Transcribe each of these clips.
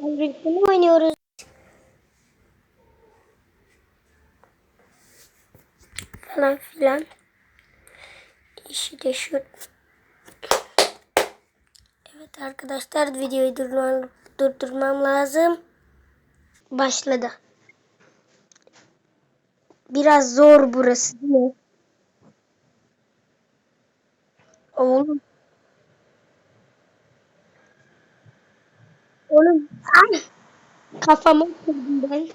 Birlikte oynuyoruz. Falan filan. İşi de şu. Evet arkadaşlar videoyu durdurmam, durdurmam lazım. Başladı. Biraz zor burası değil mi? Oğlum. Oğlum. Ay. Kafamı kırdım ben.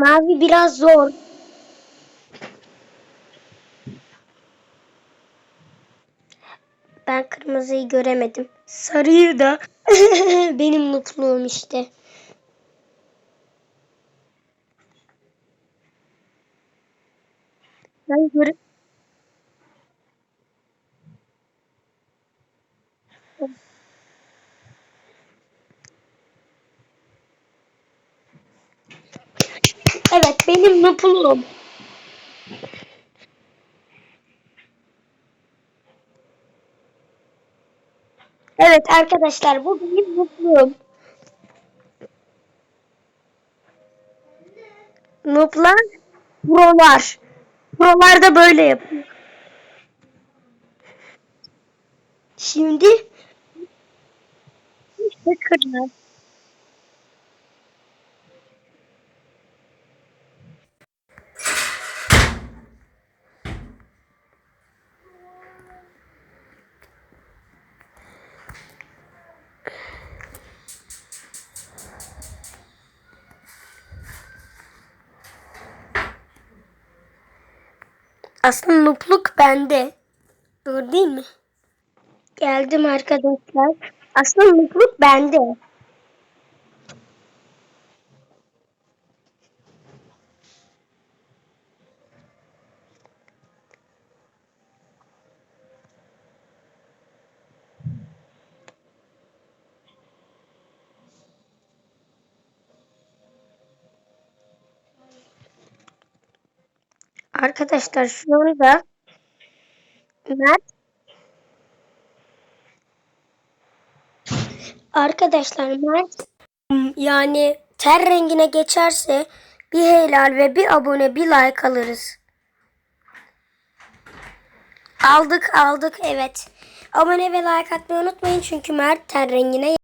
Mavi biraz zor. Ben kırmızıyı göremedim. Sarıyı da benim mutluluğum işte. Ben göre Evet benim mutluluğum. Evet arkadaşlar bu benim mutluluğum. Nuplar prolar. Prolar da böyle yapıyor. Şimdi işte. Aslında nupluk bende. Doğru değil mi? Geldim arkadaşlar. Aslında nupluk bende. Arkadaşlar şu anda Mert Arkadaşlar Mert yani ter rengine geçerse bir helal ve bir abone bir like alırız. Aldık aldık evet. Abone ve like atmayı unutmayın çünkü Mert ter rengine